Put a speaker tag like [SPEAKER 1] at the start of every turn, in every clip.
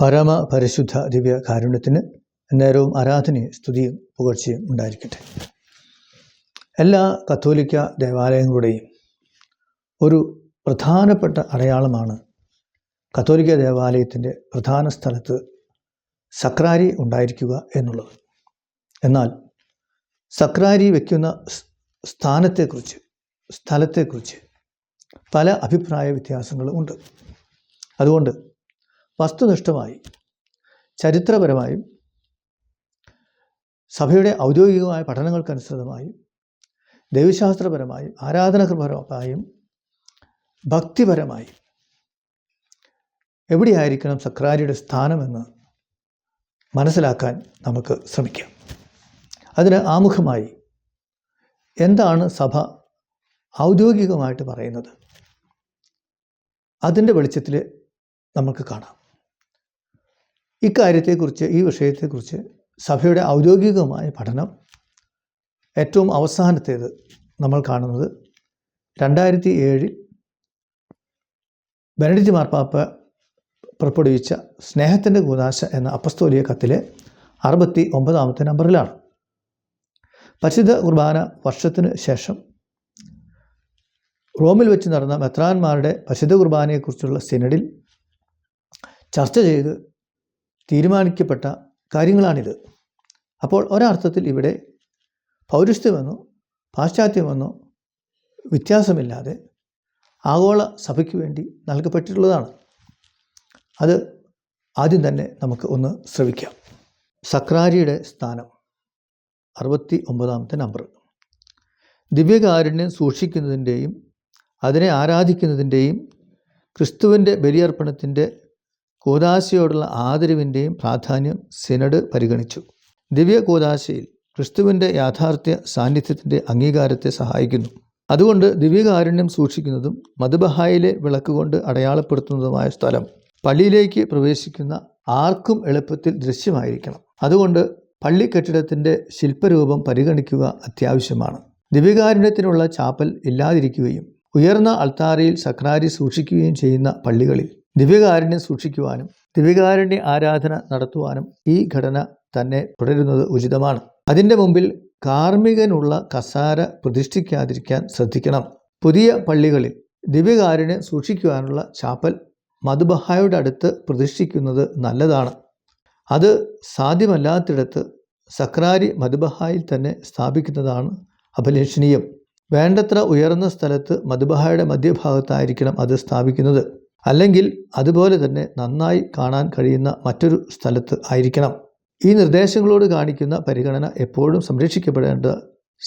[SPEAKER 1] പരമ പരിശുദ്ധ ദിവ്യ കാരുണ്യത്തിന് നേരവും ആരാധനയും സ്തുതിയും പുകഴ്ചയും ഉണ്ടായിരിക്കട്ടെ. എല്ലാ കത്തോലിക്ക ദേവാലയങ്ങളുടെയും ഒരു പ്രധാനപ്പെട്ട അടയാളമാണ് കത്തോലിക്ക ദേവാലയത്തിന്റെ പ്രധാന സ്ഥലത്ത് സക്രാരി ഉണ്ടായിരിക്കുക എന്നുള്ളത്. എന്നാൽ സക്രാരി വയ്ക്കുന്ന സ്ഥാനത്തെക്കുറിച്ച് സ്ഥലത്തെക്കുറിച്ച് പല അഭിപ്രായ വ്യത്യാസങ്ങളും ഉണ്ട്. അതുകൊണ്ട് വസ്തുനിഷ്ഠമായി ചരിത്രപരമായും സഭയുടെ ഔദ്യോഗികമായ പഠനങ്ങൾക്കനുസൃതമായും ദൈവശാസ്ത്രപരമായും ആരാധനകൃപരമായും ഭക്തിപരമായും എവിടെയായിരിക്കണം സക്രാരിയുടെ സ്ഥാനമെന്ന് മനസ്സിലാക്കാൻ നമുക്ക് ശ്രമിക്കാം. അതിന് ആമുഖമായി എന്താണ് സഭ ഔദ്യോഗികമായിട്ട് പറയുന്നത്? അതിന്റെ വെളിച്ചത്തിൽ നമുക്ക് കാണാം. ഇക്കാര്യത്തെക്കുറിച്ച് ഈ വിഷയത്തെക്കുറിച്ച് സഭയുടെ ഔദ്യോഗികമായ പഠനം ഏറ്റവും അവസാനത്തേത് നമ്മൾ കാണുന്നത് രണ്ടായിരത്തി ഏഴിൽ ബെനഡിറ്റ് മാർപ്പാപ്പ പുറപ്പെടുവിച്ച സ്നേഹത്തിന്റെ കൂതാശ എന്ന അപ്പസ്തോലിയ കത്തിലെ അറുപത്തി ഒമ്പതാമത്തെ നമ്പറിലാണ്. പരിശുദ്ധ കുർബാന വർഷത്തിന് ശേഷം റോമിൽ വെച്ച് നടന്ന മെത്രാന്മാരുടെ പരിശുദ്ധ കുർബാനയെക്കുറിച്ചുള്ള സിനഡിൽ ചർച്ച ചെയ്ത് തീരുമാനിക്കപ്പെട്ട കാര്യങ്ങളാണിത്. അപ്പോൾ ഒരർത്ഥത്തിൽ ഇവിടെ പൗരസ്ത്യമെന്നോ പാശ്ചാത്യമെന്നോ വ്യത്യാസമില്ലാതെ ആഗോള സഭയ്ക്ക് വേണ്ടി നൽകപ്പെട്ടിട്ടുള്ളതാണ്. അത് ആദ്യം തന്നെ നമുക്ക് ഒന്ന് ശ്രവിക്കാം. സക്രാരിയുടെ സ്ഥാനം അറുപത്തി ഒമ്പതാമത്തെ നമ്പർ. ദിവ്യകാരുണ്യം സൂക്ഷിക്കുന്നതിന്റെയും അതിനെ ആരാധിക്കുന്നതിന്റെയും ക്രിസ്തുവിന്റെ ബലിയർപ്പണത്തിന്റെ കൂതാശയോടുള്ള ആദരവിന്റെയും പ്രാധാന്യം സിനഡ് പരിഗണിച്ചു. ദിവ്യ കൂദാശയിൽ ക്രിസ്തുവിന്റെ യാഥാർത്ഥ്യ സാന്നിധ്യത്തിന്റെ അംഗീകാരത്തെ സഹായിക്കുന്നു. അതുകൊണ്ട് ദിവ്യകാരുണ്യം സൂക്ഷിക്കുന്നതും മധുബഹായിലെ വിളക്ക് കൊണ്ട് അടയാളപ്പെടുത്തുന്നതുമായ സ്ഥലം പള്ളിയിലേക്ക് പ്രവേശിക്കുന്ന ആർക്കും എളുപ്പത്തിൽ ദൃശ്യമായിരിക്കണം. അതുകൊണ്ട് പള്ളി കെട്ടിടത്തിന്റെ ശില്പരൂപം പരിഗണിക്കുക അത്യാവശ്യമാണ്. ദിവ്യകാരുണ്യത്തിനുള്ള ചാപ്പൽ ഇല്ലാതിരിക്കുകയും ഉയർന്ന അൾത്താരയിൽ സക്രാരി സൂക്ഷിക്കുകയും ചെയ്യുന്ന പള്ളികളിൽ ദിവ്യകാരുണ്യം സൂക്ഷിക്കുവാനും ദിവ്യകാരുണ്യ ആരാധന നടത്തുവാനും ഈ ഘടന തന്നെ തുടരുന്നത് ഉചിതമാണ്. അതിന്റെ മുമ്പിൽ കാർമ്മികനുള്ള കസാര പ്രതിഷ്ഠിക്കാതിരിക്കാൻ ശ്രദ്ധിക്കണം. പുതിയ പള്ളികളിൽ ദിവ്യകാരുണ്യം സൂക്ഷിക്കുവാനുള്ള ചാപ്പൽ മധുബഹായുടെ അടുത്ത് പ്രതിഷ്ഠിക്കുന്നത് നല്ലതാണ്. അത് സാധ്യമല്ലാത്തിടത്ത് സക്രാരി മധുബഹായിൽ തന്നെ സ്ഥാപിക്കുന്നതാണ് അഭിലഷണീയം. വേണ്ടത്ര ഉയർന്ന സ്ഥലത്ത് മധുബഹായുടെ മധ്യഭാഗത്തായിരിക്കണം അത് സ്ഥാപിക്കുന്നത്. അല്ലെങ്കിൽ അതുപോലെ തന്നെ നന്നായി കാണാൻ കഴിയുന്ന മറ്റൊരു സ്ഥലത്ത് ആയിരിക്കണം. ഈ നിർദ്ദേശങ്ങളോട് കാണിക്കുന്ന പരിഗണന എപ്പോഴും സംരക്ഷിക്കപ്പെടേണ്ട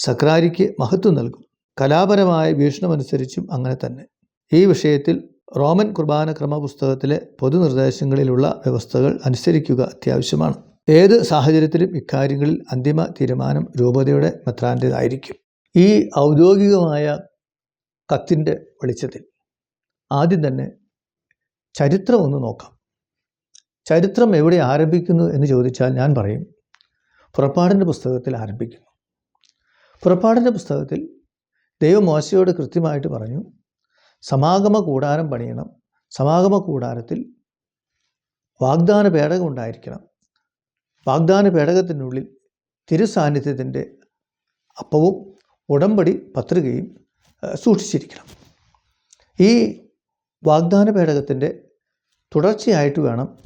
[SPEAKER 1] സക്രാരിക്ക് മഹത്വം നൽകും. കലാപരമായ വീക്ഷണമനുസരിച്ചും അങ്ങനെ തന്നെ. ഈ വിഷയത്തിൽ റോമൻ കുർബാന ക്രമ പുസ്തകത്തിലെ പൊതുനിർദ്ദേശങ്ങളിലുള്ള വ്യവസ്ഥകൾ അനുസരിക്കുക അത്യാവശ്യമാണ്. ഏത് സാഹചര്യത്തിലും ഇക്കാര്യങ്ങളിൽ അന്തിമ തീരുമാനം രൂപതയുടെ മെത്രാന്റേതായിരിക്കും ഈ ഔദ്യോഗികമായ കത്തിന്റെ വെളിച്ചത്തിൽ ആദ്യം തന്നെ ചരിത്രം ഒന്ന് നോക്കാം. ചരിത്രം എവിടെ ആരംഭിക്കുന്നു എന്ന് ചോദിച്ചാൽ ഞാൻ പറയും. പുറപ്പാടിന്റെ പുസ്തകത്തിൽ ആരംഭിക്കുന്നു. പുറപ്പാടിന്റെ പുസ്തകത്തിൽ ദൈവമോശയോട് കൃത്യമായിട്ട് പറഞ്ഞു സമാഗമ കൂടാരം പണിയണം സമാഗമ കൂടാരത്തിൽ വാഗ്ദാന പേടകം ഉണ്ടായിരിക്കണം. വാഗ്ദാന പേടകത്തിനുള്ളിൽ തിരുസാന്നിധ്യത്തിന്റെ അപ്പവും ഉടമ്പടി പത്രികയും സൂക്ഷിച്ചിരിക്കണം. ഈ വാഗ്ദാന പേടകത്തിന്റെ തുടർച്ചയായിട്ട് വേണം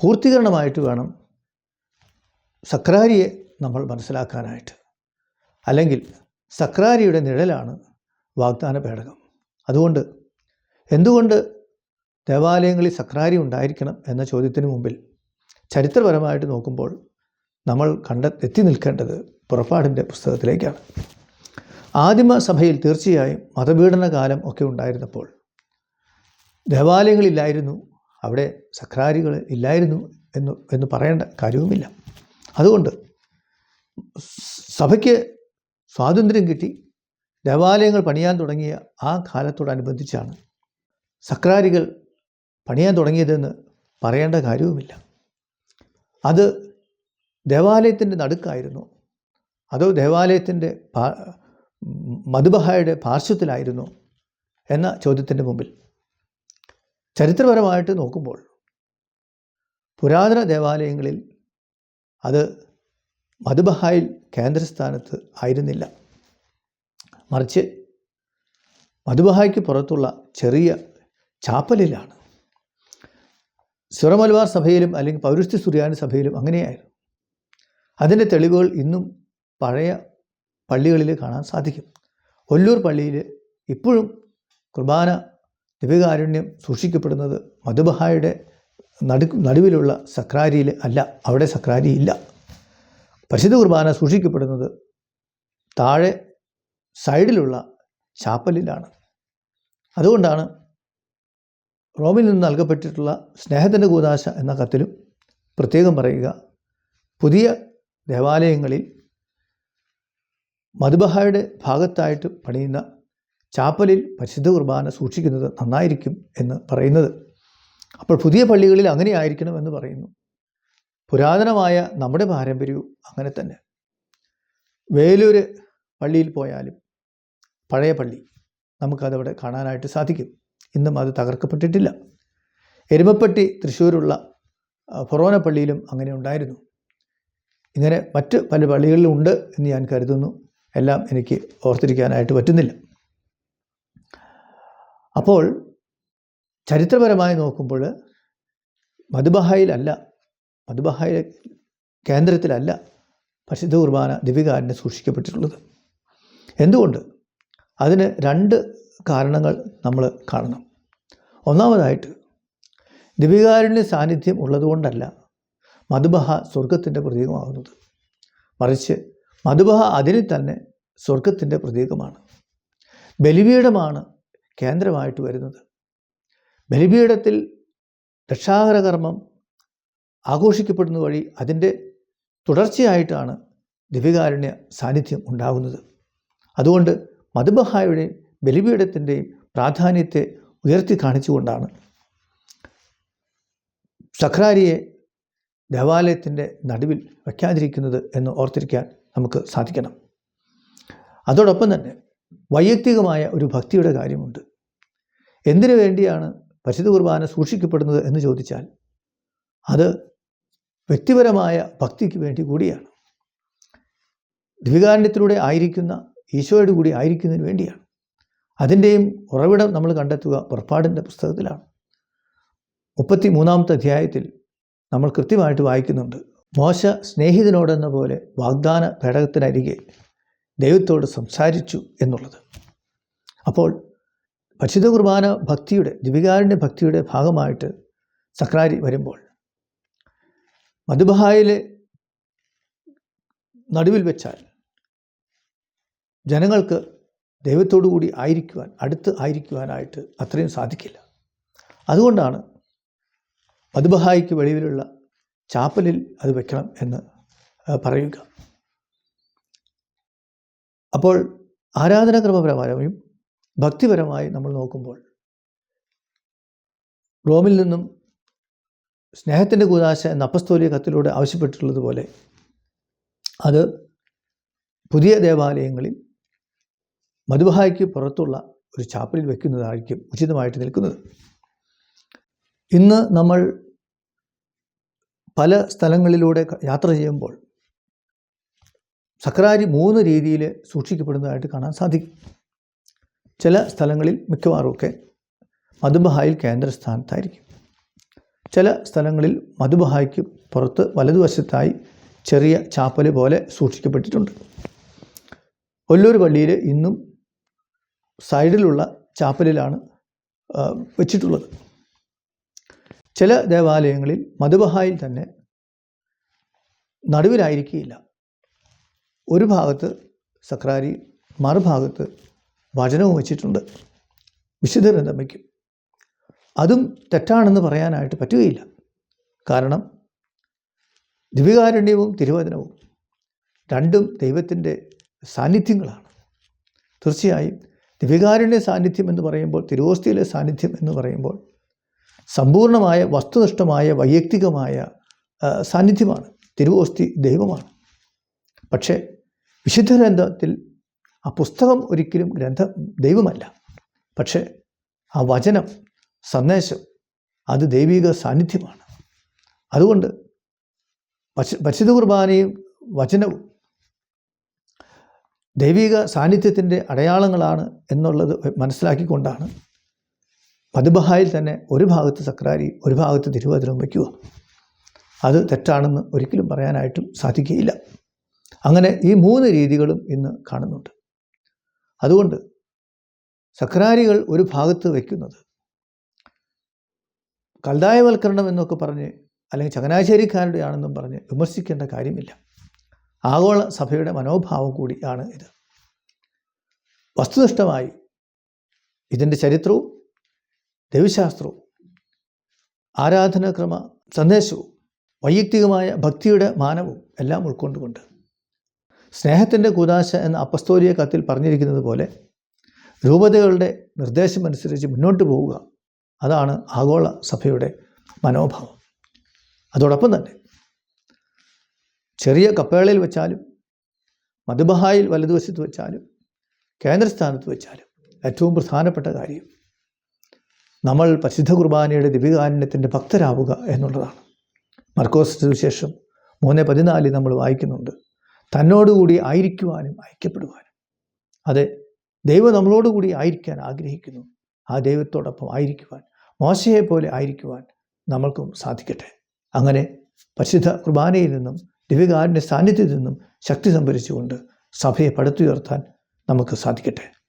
[SPEAKER 1] പൂർത്തീകരണമായിട്ട് വേണം സക്രാരിയെ നമ്മൾ മനസ്സിലാക്കാനായിട്ട്. അല്ലെങ്കിൽ സക്രാരിയുടെ നിഴലാണ് വാഗ്ദാന പേടകം. അതുകൊണ്ട് എന്തുകൊണ്ട് ദേവാലയങ്ങളിൽ സക്രാരി ഉണ്ടായിരിക്കണം എന്ന ചോദ്യത്തിന് മുമ്പിൽ ചരിത്രപരമായിട്ട് നോക്കുമ്പോൾ നമ്മൾ കണ്ട എത്തി നിൽക്കേണ്ടത് പുറപ്പാടിന്റെ പുസ്തകത്തിലേക്കാണ്. ആദിമ സഭയിൽ തീർച്ചയായും മതപീഡന കാലം ഒക്കെ ഉണ്ടായിരുന്നപ്പോൾ ദേവാലയങ്ങളില്ലായിരുന്നു. അവിടെ സക്രാരികൾ ഇല്ലായിരുന്നു എന്ന് എന്ന് പറയേണ്ട കാര്യവുമില്ല. അതുകൊണ്ട് സഭയ്ക്ക് സ്വാതന്ത്ര്യം കിട്ടി. ദേവാലയങ്ങൾ പണിയാൻ തുടങ്ങിയ ആ കാലത്തോടനുബന്ധിച്ചാണ് സക്രാരികൾ പണിയാൻ തുടങ്ങിയതെന്ന് പറയേണ്ട കാര്യവുമില്ല. അത് ദേവാലയത്തിന്റെ നടുക്കായിരുന്നു. അതോ ദേവാലയത്തിന്റെ മധുബഹായുടെ പാർശ്വത്തിലായിരുന്നു എന്ന ചോദ്യത്തിന്റെ മുമ്പിൽ. ചരിത്രപരമായിട്ട് നോക്കുമ്പോൾ പുരാതന ദേവാലയങ്ങളിൽ അത് മധുബഹായിൽ കേന്ദ്രസ്ഥാനത്ത് ആയിരുന്നില്ല. മറിച്ച് മധുബഹായ്ക്ക് പുറത്തുള്ള ചെറിയ ചാപ്പലിലാണ്. സുറമലബാർ സഭയിലും അല്ലെങ്കിൽ പൗരസ്ത്യ സുറിയാനി സഭയിലും അങ്ങനെയായിരുന്നു. അതിന്റെ തെളിവുകൾ ഇന്നും പഴയ പള്ളികളിൽ കാണാൻ സാധിക്കും. ഒല്ലൂർ പള്ളിയിൽ ഇപ്പോഴും കുർബാന ദിവ്യകാരുണ്യം സൂക്ഷിക്കപ്പെടുന്നത് മധുബഹായുടെ നടു നടുവിലുള്ള സക്രാരിയിൽ അല്ല. അവിടെ സക്രാരി ഇല്ല. പരിശുദ്ധ കുർബാന സൂക്ഷിക്കപ്പെടുന്നത് താഴെ സൈഡിലുള്ള ചാപ്പലിലാണ്. അതുകൊണ്ടാണ് റോമിൽ നിന്ന് നൽകപ്പെട്ടിട്ടുള്ള സ്നേഹത്തിന്റെ കൂതാശ എന്ന കത്തിലും പ്രത്യേകം പറയുക പുതിയ ദേവാലയങ്ങളിൽ മധുബഹായുടെ ഭാഗത്തായിട്ട് പണിയുന്ന ചാപ്പലിൽ പരിശുദ്ധ കുർബാന സൂക്ഷിക്കുന്നത് നന്നായിരിക്കും എന്ന് പറയുന്നത്. അപ്പോൾ പുതിയ പള്ളികളിൽ അങ്ങനെയായിരിക്കണം എന്ന് പറയുന്നു. പുരാതനമായ നമ്മുടെ പാരമ്പര്യവും അങ്ങനെ തന്നെ. വേലൂർ പള്ളിയിൽ പോയാലും പഴയ പള്ളി നമുക്കതവിടെ കാണാനായിട്ട് സാധിക്കും. ഇന്നും അത് തകർക്കപ്പെട്ടിട്ടില്ല. എരുമപ്പെട്ടി തൃശ്ശൂരുള്ള ഫൊറോന പള്ളിയിലും അങ്ങനെ ഉണ്ടായിരുന്നു. ഇങ്ങനെ മറ്റ് പല പള്ളികളിലും ഉണ്ട് എന്ന് ഞാൻ കരുതുന്നു. എല്ലാം എനിക്ക് ഓർത്തിരിക്കാനായിട്ട് പറ്റുന്നില്ല. അപ്പോൾ ചരിത്രപരമായി നോക്കുമ്പോൾ മധുബഹായിലല്ല മധുബഹായിലെ കേന്ദ്രത്തിലല്ല പരിശുദ്ധ കുർബാന ദിവ്യകാരനെ സൂക്ഷിക്കപ്പെട്ടിട്ടുള്ളത്. എന്തുകൊണ്ട്? അതിന് രണ്ട് കാരണങ്ങൾ നമ്മൾ കാണണം. ഒന്നാമതായിട്ട് ദിവ്യകാരുണ്യ സാന്നിധ്യം ഉള്ളതുകൊണ്ടല്ല മധുബഹ സ്വർഗത്തിന്റെ പ്രതീകമാകുന്നത്. മറിച്ച് മധുബഹ അതിന് തന്നെ സ്വർഗത്തിന്റെ പ്രതീകമാണ്. ബലിപീഠമാണ് കേന്ദ്രമായിട്ട് വരുന്നത്. ബലിപീഠത്തിൽ രക്ഷാകര കർമ്മം ആഘോഷിക്കപ്പെടുന്ന വഴി അതിന്റെ തുടർച്ചയായിട്ടാണ് ദിവ്യകാരുണ്യ സാന്നിധ്യം ഉണ്ടാകുന്നത്. അതുകൊണ്ട് മധുബഹായുടെയും ബലിപീഠത്തിന്റെയും പ്രാധാന്യത്തെ ഉയർത്തി കാണിച്ചുകൊണ്ടാണ് സഖ്രാരിയെ ദേവാലയത്തിന്റെ നടുവിൽ വയ്ക്കാതിരിക്കുന്നത് എന്ന് ഓർത്തിരിക്കാൻ നമുക്ക് സാധിക്കണം. അതോടൊപ്പം തന്നെ വൈയക്തികമായ ഒരു ഭക്തിയുടെ കാര്യമുണ്ട്. എന്തിനു വേണ്ടിയാണ് പരിശുദ്ധ കുർബാന സൂക്ഷിക്കപ്പെടുന്നത് എന്ന് ചോദിച്ചാൽ അത് വ്യക്തിപരമായ ഭക്തിക്ക് വേണ്ടി കൂടിയാണ്. ദ്വികാരണ്യത്തിലൂടെ ആയിരിക്കുന്ന ഈശോയുടെ കൂടി ആയിരിക്കുന്നതിന് വേണ്ടിയാണ്. അതിന്റെയും ഉറവിടം നമ്മൾ കണ്ടെത്തുക പുറപ്പാടിന്റെ പുസ്തകത്തിലാണ്. മുപ്പത്തി മൂന്നാമത്തെ അധ്യായത്തിൽ നമ്മൾ കൃത്യമായിട്ട് വായിക്കുന്നുണ്ട് മോശ സ്നേഹിതനോടെന്ന പോലെ വാഗ്ദാന പേടകത്തിനരികെ ദൈവത്തോട് സംസാരിച്ചു എന്നുള്ളത്. അപ്പോൾ പരിശുദ്ധ കുർബാന ഭക്തിയുടെ ദിവികാരുണ്യ ഭക്തിയുടെ ഭാഗമായിട്ട് സക്രാരി വരുമ്പോൾ മധുബഹായിലെ നടുവിൽ വെച്ചാൽ ജനങ്ങൾക്ക് ദൈവത്തോടു കൂടി ആയിരിക്കുവാൻ അടുത്ത് ആയിരിക്കുവാനായിട്ട് അത്രയും സാധിക്കില്ല. അതുകൊണ്ടാണ് മധുബഹായിക്ക് വെളിയിലുള്ള ചാപ്പലിൽ അത് വെക്കണം എന്ന് പറയുക. അപ്പോൾ ആരാധനാക്രമപരമായും ഭക്തിപരമായി നമ്മൾ നോക്കുമ്പോൾ റോമിൽ നിന്നും സ്നേഹത്തിന്റെ കൂതാശ എന്ന അപ്പസ്തോലിയ കത്തിലൂടെ ആവശ്യപ്പെട്ടിട്ടുള്ളതുപോലെ അത് പുതിയ ദേവാലയങ്ങളിൽ മധുബഹായ്ക്ക് പുറത്തുള്ള ഒരു ചാപ്പലിൽ വെക്കുന്നതായിരിക്കും ഉചിതമായിട്ട് നിൽക്കുന്നത്. ഇന്ന് നമ്മൾ പല സ്ഥലങ്ങളിലൂടെ യാത്ര ചെയ്യുമ്പോൾ സക്രാരി മൂന്ന് രീതിയിൽ സൂക്ഷിക്കപ്പെടുന്നതായിട്ട് കാണാൻ സാധിക്കും. ചില സ്ഥലങ്ങളിൽ മിക്കവാറുമൊക്കെ മധുബഹായിൽ കേന്ദ്രസ്ഥാനത്തായിരിക്കും. ചില സ്ഥലങ്ങളിൽ മധുബഹായ്ക്ക് പുറത്ത് വലതുവശത്തായി ചെറിയ ചാപ്പൽ പോലെ സൂക്ഷിക്കപ്പെട്ടിട്ടുണ്ട്. ഒല്ലൂർ പള്ളിയിൽ ഇന്നും സൈഡിലുള്ള ചാപ്പലിലാണ് വെച്ചിട്ടുള്ളത്. ചില ദേവാലയങ്ങളിൽ മധുബഹായിൽ തന്നെ നടുവിലായിരിക്കുകയില്ല. ഒരു ഭാഗത്ത് സക്രാരി മറുഭാഗത്ത് വചനവും വച്ചിട്ടുണ്ട്. വിശുദ്ധ ഗ്രന്ഥമയ്ക്കും അതും തെറ്റാണെന്ന് പറയാനായിട്ട് പറ്റുകയില്ല. കാരണം ദിവികാരുണ്യവും തിരുവചനവും രണ്ടും ദൈവത്തിന്റെ സാന്നിധ്യങ്ങളാണ്. തീർച്ചയായും ദിവികാരുണ്യ സാന്നിധ്യം എന്ന് പറയുമ്പോൾ തിരുവോസ്തിയിലെ സാന്നിധ്യം എന്ന് പറയുമ്പോൾ സമ്പൂർണമായ വസ്തുനിഷ്ഠമായ വൈയക്തികമായ സാന്നിധ്യമാണ്. തിരുവോസ്തി ദൈവമാണ്. പക്ഷേ വിശുദ്ധ ഗ്രന്ഥത്തിൽ ആ പുസ്തകം ഒരിക്കലും ഗ്രന്ഥ ദൈവമല്ല. പക്ഷേ ആ വചനം സന്ദേശം അത് ദൈവിക സാന്നിധ്യമാണ്. അതുകൊണ്ട് പരിശുദ്ധ കുർബാനയും വചനവും ദൈവിക സാന്നിധ്യത്തിന്റെ അടയാളങ്ങളാണ് എന്നുള്ളത് മനസ്സിലാക്കിക്കൊണ്ടാണ് പതിബഹായിൽ തന്നെ ഒരു ഭാഗത്ത് സക്രാരി ഒരു ഭാഗത്ത് തിരുവാതിരം വയ്ക്കുക. അത് തെറ്റാണെന്ന് ഒരിക്കലും പറയാനായിട്ടും സാധിക്കുകയില്ല. അങ്ങനെ ഈ മൂന്ന് രീതികളും ഇന്ന് കാണുന്നുണ്ട്. അതുകൊണ്ട് സക്രാരികൾ ഒരു ഭാഗത്ത് വയ്ക്കുന്നത് കൽതായവൽക്കരണം എന്നൊക്കെ പറഞ്ഞ് അല്ലെങ്കിൽ ചങ്ങനാശ്ശേരിക്കാരുടെ ആണെന്നും പറഞ്ഞ് വിമർശിക്കേണ്ട കാര്യമില്ല. ആഗോള സഭയുടെ മനോഭാവം കൂടിയാണ് ഇത്. വസ്തുനിഷ്ഠമായി ഇതിന്റെ ചരിത്രവും ദൈവശാസ്ത്രവും ആരാധനാക്രമ സന്ദേശവും വൈയക്തികമായ ഭക്തിയുടെ മാനവും എല്ലാം ഉൾക്കൊണ്ടുകൊണ്ട് സ്നേഹത്തിന്റെ കൂതാശ എന്ന അപ്പസ്തോലിയ കത്തിൽ പറഞ്ഞിരിക്കുന്നത് പോലെ രൂപതകളുടെ നിർദ്ദേശമനുസരിച്ച് മുന്നോട്ട് പോവുക. അതാണ് ആഗോള സഭയുടെ മനോഭാവം. അതോടൊപ്പം തന്നെ ചെറിയ കപ്പേളയിൽ വെച്ചാലും മധുബഹായിൽ വലതുവശത്ത് വെച്ചാലും കേന്ദ്രസ്ഥാനത്ത് വെച്ചാലും ഏറ്റവും പ്രധാനപ്പെട്ട കാര്യം നമ്മൾ പരിശുദ്ധ കുർബാനയുടെ ദിവ്യകാരുണ്യത്തിന്റെ ഭക്തരാവുക എന്നുള്ളതാണ്. മർക്കോസ് സുവിശേഷം മൂന്ന് പതിനാലിൽ നമ്മൾ വായിക്കുന്നുണ്ട്. തന്നോടുകൂടി ആയിരിക്കുവാനും ഐക്യപ്പെടുവാനും അതെ ദൈവം നമ്മളോടുകൂടി ആയിരിക്കാൻ ആഗ്രഹിക്കുന്നു. ആ ദൈവത്തോടൊപ്പം ആയിരിക്കുവാൻ മോശയെ പോലെ ആയിരിക്കുവാൻ നമ്മൾക്കും സാധിക്കട്ടെ. അങ്ങനെ പരിശുദ്ധ കുർബാനയിൽ നിന്നും ദിവ്യകാരന്റെ സാന്നിധ്യത്തിൽ നിന്നും ശക്തി സംഭരിച്ചുകൊണ്ട് സഭയെ പടുത്തുയർത്താൻ നമുക്ക് സാധിക്കട്ടെ.